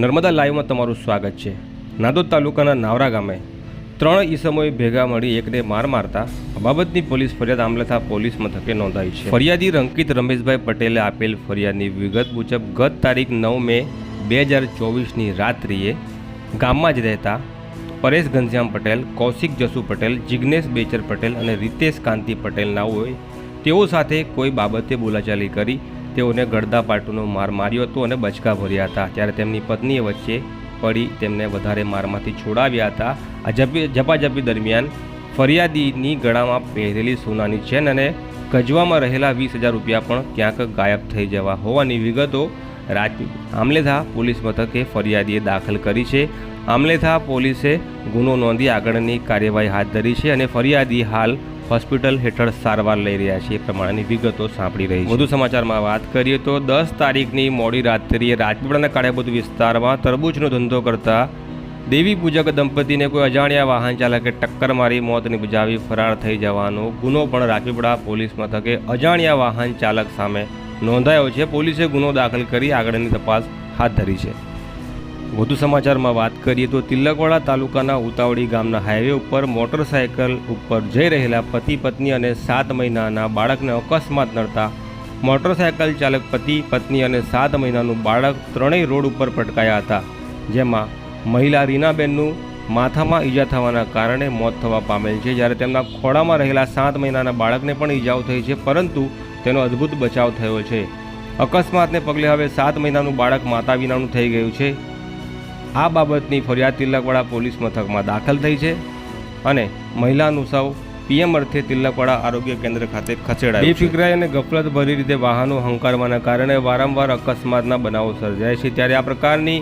નર્મદા લાઈવમાં તમારું સ્વાગત છે. નાદોદ તાલુકાના નાવરા ગામે ત્રણ ઈસમોએ ભેગા મળી એકને માર મારતા બાબતની પોલીસ ફરિયાદ આમલથા પોલીસ મથકે નોંધાઈ છે. ફરિયાદી રંકિત રમેશભાઈ પટેલે આપેલ ફરિયાદની વિગત મુજબ ગત તારીખ નવ મે બે હજાર ચોવીસની રાત્રિએ ગામમાં જ રહેતા પરેશ ઘનશ્યામ પટેલ, કૌશિક જસુ પટેલ, જિગ્નેશ બેચર પટેલ અને રીતેશ કાંતિ પટેલના હોય તેઓ સાથે કોઈ બાબતે બોલાચાલી કરી તેઓને ગળદા પાટુનો માર માર્યો હતો અને બચકા ભર્યા હતા. ત્યારે તેમની પત્નીએ વચ્ચે પડી તેમને વધારે મારમાંથી છોડાવ્યા હતા. આ ઝપી, ઝપાઝપી દરમિયાન ફરિયાદીની ગળામાં પહેરેલી સોનાની ચેન અને ગજવામાં રહેલા વીસ હજાર રૂપિયા પણ ક્યાંક ગાયબ થઈ જવા હોવાની વિગતો રાજ આમલેથા પોલીસ મથકે ફરિયાદીએ દાખલ કરી છે. આમલેથા પોલીસે ગુનો નોંધી આગળની કાર્યવાહી હાથ ધરી છે અને ફરિયાદી હાલ હોસ્પિટલ હેઠળ સારવાર લઈ રહ્યા છે. એ પ્રમાણેની વિગતો સાંભળી રહી છે. વધુ સમાચારમાં વાત કરીએ તો દસ તારીખની મોડી રાત્રિએ રાજપીપળાના કાળિયાબોદ વિસ્તારમાં તરબૂચનો ધંધો કરતા દેવી પૂજક દંપતીને કોઈ અજાણ્યા વાહન ચાલકે ટક્કર મારી મોત નિપજાવી ફરાર થઈ જવાનો ગુનો પણ રાજપીપળા પોલીસ મથકે અજાણ્યા વાહન ચાલક સામે નોંધાયો છે, પોલીસે ગુનો દાખલ કરી આગળની તપાસ હાથ ધરી છે. વધુ સમાચારમાં વાત કરીએ તો તિલકવાડા તાલુકાના ઉતાવળી ગામના હાઈવે ઉપર મોટરસાયકલ ઉપર જઈ રહેલા પતિ, પત્ની અને સાત મહિનાના બાળકને અકસ્માત નડતા મોટરસાયકલ ચાલક પતિ, પત્ની અને સાત મહિનાનું બાળક ત્રણેય રોડ ઉપર પટકાયા હતા, જેમાં મહિલા રીનાબેનનું માથામાં ઈજા થવાના કારણે મોત થવા પામેલ છે. જ્યારે તેમના ખોળામાં રહેલા સાત મહિનાના બાળકને પણ ઈજાઓ થઈ છે, પરંતુ તેનો અદ્ભુત બચાવ થયો છે. અકસ્માતને પગલે હવે સાત મહિનાનું બાળક માતા વિનાનું થઈ ગયું છે. આ બાબતની ફરિયાદ તિલકવાડા પોલીસ મથકમાં દાખલ થઈ છે અને મહિલાનું સૌ પીએમ અર્થે તિલકવાડા આરોગ્ય કેન્દ્ર ખાતે ખસેડાય બેફિકરાઈ અને ગફલતભરી રીતે વાહનો હંકારવાના કારણે વારંવાર અકસ્માતના બનાવો સર્જાય છે. ત્યારે આ પ્રકારની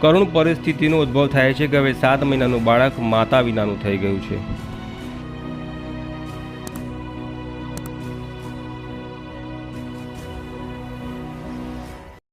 કરુણ પરિસ્થિતિનો ઉદ્ભવ થાય છે કે હવે સાત મહિનાનું બાળક માતા વિનાનું થઈ ગયું છે.